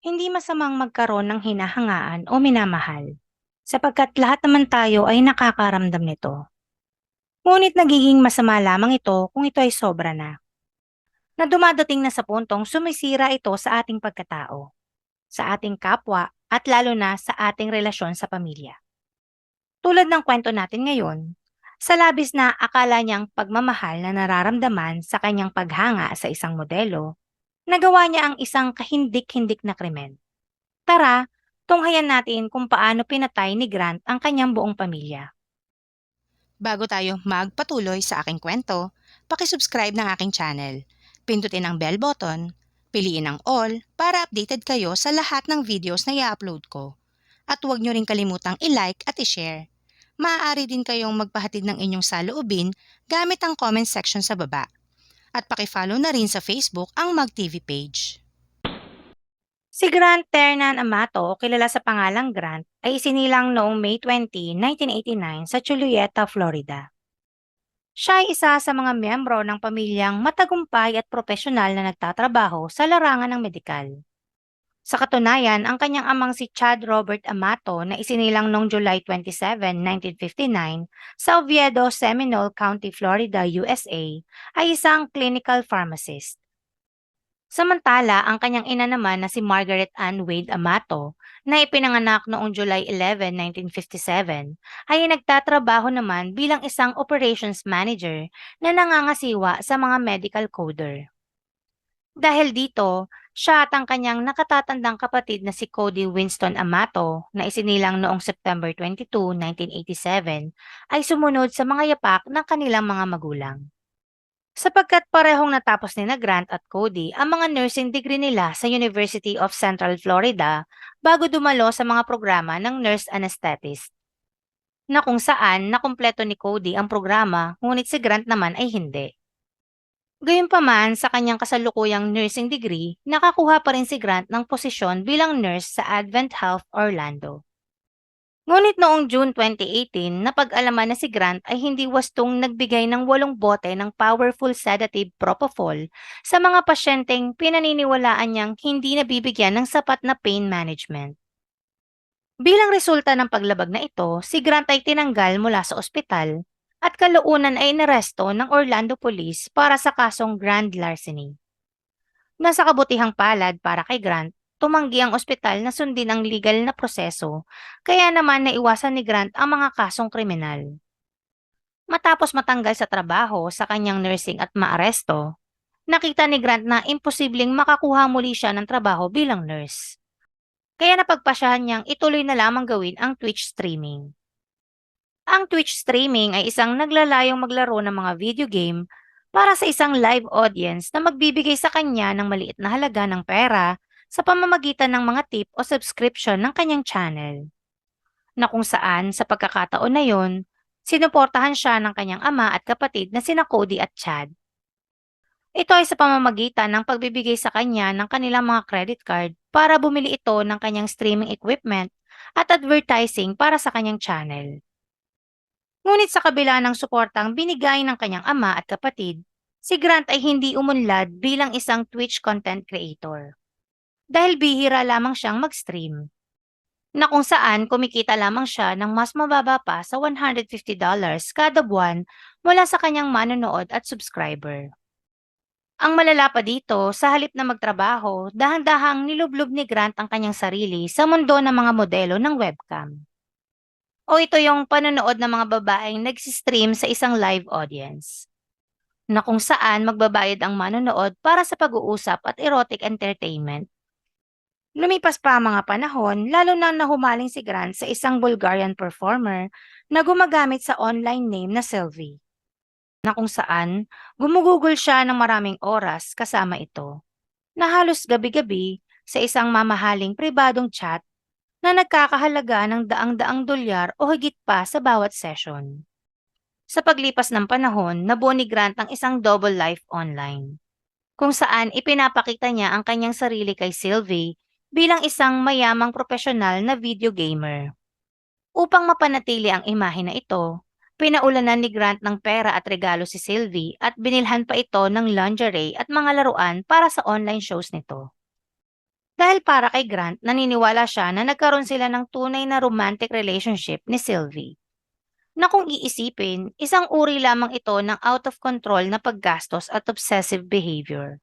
Hindi masamang magkaroon ng hinahangaan o minamahal, sapagkat lahat naman tayo ay nakakaramdam nito. Ngunit nagiging masama lamang ito kung ito ay sobra na. Na dumadating na sa puntong sumisira ito sa ating pagkatao, sa ating kapwa at lalo na sa ating relasyon sa pamilya. Tulad ng kwento natin ngayon, sa labis na akala niyang pagmamahal na nararamdaman sa kanyang paghanga sa isang modelo, nagawa niya ang isang kahindik-hindik na krimen. Tara, tunghayan natin kung paano pinatay ni Grant ang kanyang buong pamilya. Bago tayo magpatuloy sa aking kwento, pakisubscribe ng aking channel. Pindutin ang bell button, piliin ang all para updated kayo sa lahat ng videos na i-upload ko. At huwag nyo rin kalimutang i-like at i-share. Maaari din kayong magpahatid ng inyong saloobin gamit ang comment section sa baba. At pakifollow na rin sa Facebook ang MagTV page. Si Grant Ternan Amato, kilala sa pangalang Grant, ay isinilang noong May 20, 1989 sa Chulueta, Florida. Siya ay isa sa mga miyembro ng pamilyang matagumpay at profesional na nagtatrabaho sa larangan ng medikal. Sa katunayan, ang kanyang amang si Chad Robert Amato na isinilang noong July 27, 1959 sa Oviedo, Seminole County, Florida, USA ay isang clinical pharmacist. Samantala, ang kanyang ina naman na si Margaret Ann Wade Amato na ipinanganak noong July 11, 1957 ay nagtatrabaho naman bilang isang operations manager na nangangasiwa sa mga medical coder. Dahil dito, siya at ang kanyang nakatatandang kapatid na si Cody Winston Amato na isinilang noong September 22, 1987 ay sumunod sa mga yapak ng kanilang mga magulang. Sapagkat parehong natapos ni na Grant at Cody ang mga nursing degree nila sa University of Central Florida bago dumalo sa mga programa ng nurse anesthetist. Na kung saan nakumpleto ni Cody ang programa ngunit si Grant naman ay hindi. Gayunpaman sa kanyang kasalukuyang nursing degree, nakakuha pa rin si Grant ng posisyon bilang nurse sa Advent Health Orlando. Ngunit noong June 2018, napag-alaman na si Grant ay hindi wastong nagbigay ng walong bote ng powerful sedative propofol sa mga pasyenteng pinaniniwalaan niyang hindi nabibigyan ng sapat na pain management. Bilang resulta ng paglabag na ito, si Grant ay tinanggal mula sa ospital at kalaunan ay inaresto ng Orlando Police para sa kasong grand larceny. Nasa kabutihang palad para kay Grant, tumanggi ang ospital na sundin ang legal na proseso, kaya naman naiwasan ni Grant ang mga kasong kriminal. Matapos matanggal sa trabaho sa kanyang nursing at maaresto, nakita ni Grant na imposibleng makakuha muli siya ng trabaho bilang nurse. Kaya napagpasyahan niyang ituloy na lamang gawin ang Twitch streaming. Ang Twitch streaming ay isang naglalayong maglaro ng mga video game para sa isang live audience na magbibigay sa kanya ng maliit na halaga ng pera sa pamamagitan ng mga tip o subscription ng kanyang channel. Na kung saan sa pagkakataon na yon, sinuportahan siya ng kanyang ama at kapatid na sina Cody at Chad. Ito ay sa pamamagitan ng pagbibigay sa kanya ng kanilang mga credit card para bumili ito ng kanyang streaming equipment at advertising para sa kanyang channel. Ngunit sa kabila ng suportang binigay ng kanyang ama at kapatid, si Grant ay hindi umunlad bilang isang Twitch content creator. Dahil bihira lamang siyang mag-stream. Na kung saan kumikita lamang siya ng mas mababa pa sa $150 kada buwan mula sa kanyang manonood at subscriber. Ang malala pa dito, sa halip na magtrabaho, dahan-dahang nilublob ni Grant ang kanyang sarili sa mundo ng mga modelo ng webcam o ito yung panonood ng mga babaeng nagsistream sa isang live audience na kung saan magbabayad ang manonood para sa pag-uusap at erotic entertainment. Lumipas pa ang mga panahon, lalo na nahumaling si Grant sa isang Bulgarian performer na gumagamit sa online name na Sylvie, na kung saan gumugugol siya ng maraming oras kasama ito, na halos gabi-gabi sa isang mamahaling pribadong chat na nagkakahalaga ng daang-daang dolyar o higit pa sa bawat session. Sa paglipas ng panahon, nabuo ni Grant ang isang double life online, kung saan ipinapakita niya ang kanyang sarili kay Sylvie bilang isang mayamang profesional na video gamer. Upang mapanatili ang imahe na ito, pinaulanan ni Grant ng pera at regalo si Sylvie at binilhan pa ito ng lingerie at mga laruan para sa online shows nito. Dahil para kay Grant, naniniwala siya na nagkaroon sila ng tunay na romantic relationship ni Sylvie. Na kung iisipin, isang uri lamang ito ng out of control na paggastos at obsessive behavior.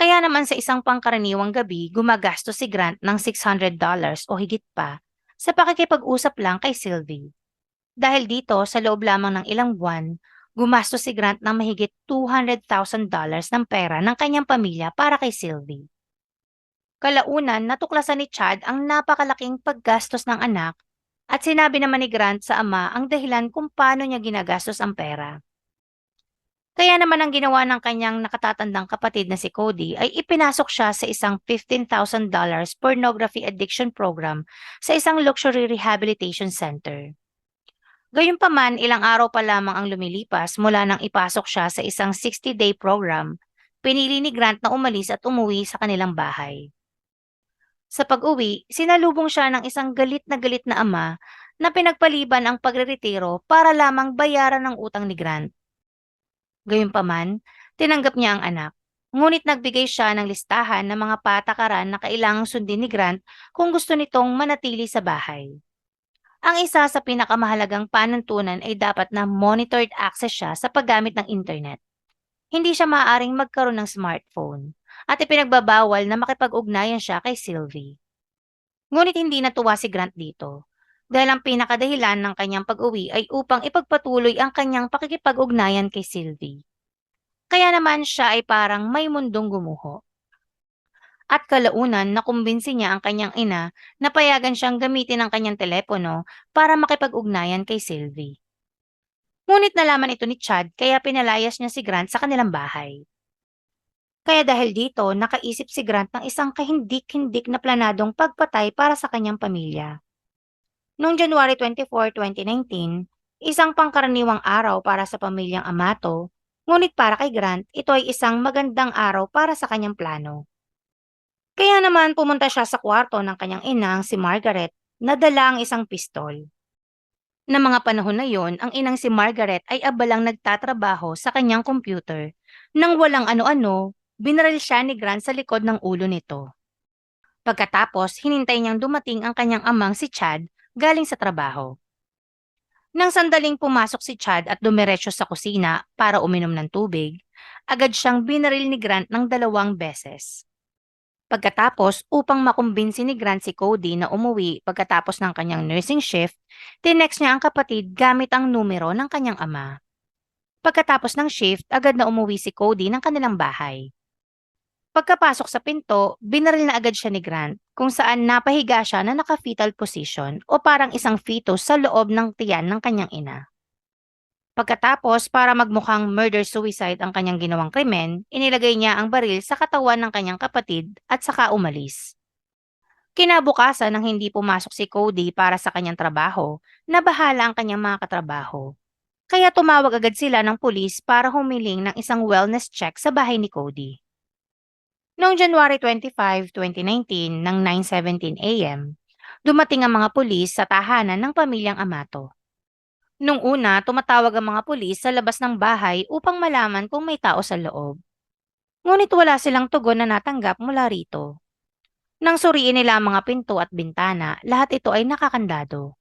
Kaya naman sa isang pangkaraniwang gabi, gumagastos si Grant ng $600 o higit pa sa pakikipag-usap lang kay Sylvie. Dahil dito, sa loob lamang ng ilang buwan, gumastos si Grant ng mahigit $200,000 ng pera ng kanyang pamilya para kay Sylvie. Kalaunan, natuklasan ni Chad ang napakalaking paggastos ng anak at sinabi naman ni Grant sa ama ang dahilan kung paano niya ginagastos ang pera. Kaya naman ang ginawa ng kanyang nakatatandang kapatid na si Cody ay ipinasok siya sa isang $15,000 pornography addiction program sa isang luxury rehabilitation center. Gayunpaman, ilang araw pa lamang ang lumilipas mula nang ipasok siya sa isang 60-day program, pinili ni Grant na umalis at umuwi sa kanilang bahay. Sa pag-uwi, sinalubong siya ng isang galit na galit na ama na pinagpaliban ang pagreretiro para lamang bayaran ang utang ni Grant. Gayunpaman, tinanggap niya ang anak. Ngunit nagbigay siya ng listahan ng mga patakaran na kailangang sundin ni Grant kung gusto nitong manatili sa bahay. Ang isa sa pinakamahalagang panuntunan ay dapat na monitored access siya sa paggamit ng internet. Hindi siya maaaring magkaroon ng smartphone at ipinagbabawal na makipag-ugnayan siya kay Sylvie. Ngunit hindi natuwa si Grant dito dahil ang pinakadahilan ng kanyang pag-uwi ay upang ipagpatuloy ang kanyang pakikipag-ugnayan kay Sylvie. Kaya naman siya ay parang may mundong gumuho. At kalaunan nakumbinsi niya ang kanyang ina na payagan siyang gamitin ang kanyang telepono para makipag-ugnayan kay Sylvie. Ngunit nalaman ito ni Chad kaya pinalayas niya si Grant sa kanilang bahay. Kaya dahil dito, nakaisip si Grant ng isang kahindik-hindik na planadong pagpatay para sa kanyang pamilya. Noong January 24, 2019, isang pangkaraniwang araw para sa pamilyang Amato, ngunit para kay Grant, ito ay isang magandang araw para sa kanyang plano. Kaya naman pumunta siya sa kwarto ng kanyang inang si Margaret na dala ang isang pistol. Na mga panahon na yon, ang inang si Margaret ay abalang nagtatrabaho sa kanyang computer. Nang walang ano-ano, binaril siya ni Grant sa likod ng ulo nito. Pagkatapos, hinintay niyang dumating ang kanyang amang si Chad galing sa trabaho. Nang sandaling pumasok si Chad at dumiretso sa kusina para uminom ng tubig, agad siyang binaril ni Grant ng dalawang beses. Pagkatapos, upang makumbinsi ni Grant si Cody na umuwi pagkatapos ng kanyang nursing shift, tinext niya ang kapatid gamit ang numero ng kanyang ama. Pagkatapos ng shift, agad na umuwi si Cody ng kanilang bahay. Pagkapasok sa pinto, binaril na agad siya ni Grant kung saan napahiga siya na naka-fetal position o parang isang fetus sa loob ng tiyan ng kanyang ina. Pagkatapos, para magmukhang murder-suicide ang kanyang ginawang krimen, inilagay niya ang baril sa katawan ng kanyang kapatid at saka umalis. Kinabukasan nang hindi pumasok si Cody para sa kanyang trabaho, nabahala ang kanyang mga katrabaho. Kaya tumawag agad sila ng pulis para humiling ng isang wellness check sa bahay ni Cody. Noong January 25, 2019, ng 9.17 a.m., dumating ang mga pulis sa tahanan ng pamilyang Amato. Nung una, tumatawag ang mga pulis sa labas ng bahay upang malaman kung may tao sa loob. Ngunit wala silang tugon na natanggap mula rito. Nang suriin nila ang mga pinto at bintana, lahat ito ay nakakandado.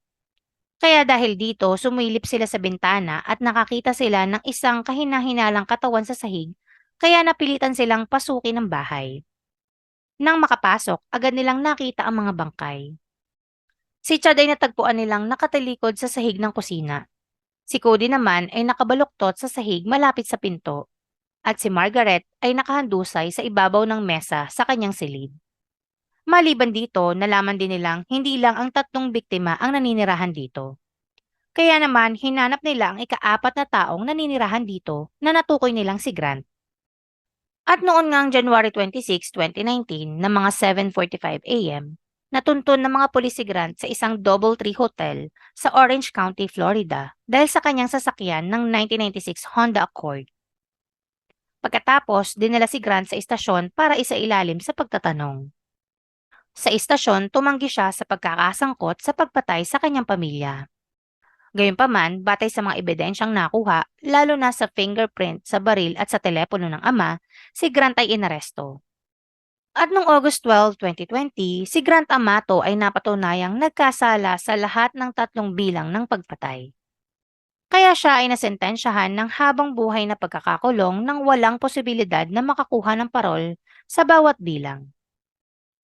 Kaya dahil dito, sumilip sila sa bintana at nakakita sila ng isang kahinahinalang katawan sa sahig, kaya napilitan silang pasukin ang bahay. Nang makapasok, agad nilang nakita ang mga bangkay. Si Chad ay natagpuan nilang nakatalikod sa sahig ng kusina. Si Cody naman ay nakabaluktot sa sahig malapit sa pinto. At si Margaret ay nakahandusay sa ibabaw ng mesa sa kanyang silid. Maliban dito, nalaman din nilang hindi lang ang tatlong biktima ang naninirahan dito. Kaya naman, hinanap nila ang ikaapat na taong naninirahan dito na natukoy nilang si Grant. At noon ngang January 26, 2019, na mga 7.45 a.m., natuntun ng mga pulis si Grant sa isang Doubletree Hotel sa Orange County, Florida dahil sa kanyang sasakyan ng 1996 Honda Accord. Pagkatapos, dinala si Grant sa istasyon para isailalim sa pagtatanong. Sa istasyon, tumanggi siya sa pagkakasangkot sa pagpatay sa kanyang pamilya. Gayunpaman, batay sa mga ebidensyang nakuha, lalo na sa fingerprint sa baril at sa telepono ng ama, si Grant ay inaresto. At noong August 12, 2020, si Grant Amato ay napatunayang nagkasala sa lahat ng tatlong bilang ng pagpatay. Kaya siya ay nasentensyahan ng habang buhay na pagkakakulong nang walang posibilidad na makakuha ng parol sa bawat bilang.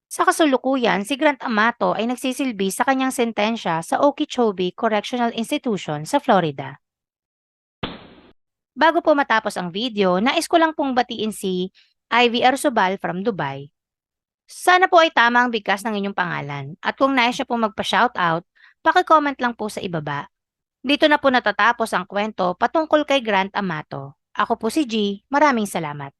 Sa kasulukuyan, si Grant Amato ay nagsisilbi sa kanyang sentensya sa Okeechobee Correctional Institution sa Florida. Bago po matapos ang video, nais ko lang pong batiin si Ivy Arzobal from Dubai. Sana po ay tama ang bigkas ng inyong pangalan at kung nais niyo pong magpa-shoutout, paki-comment lang po sa ibaba. Dito na po natatapos ang kwento patungkol kay Grant Amato. Ako po si G. Maraming salamat.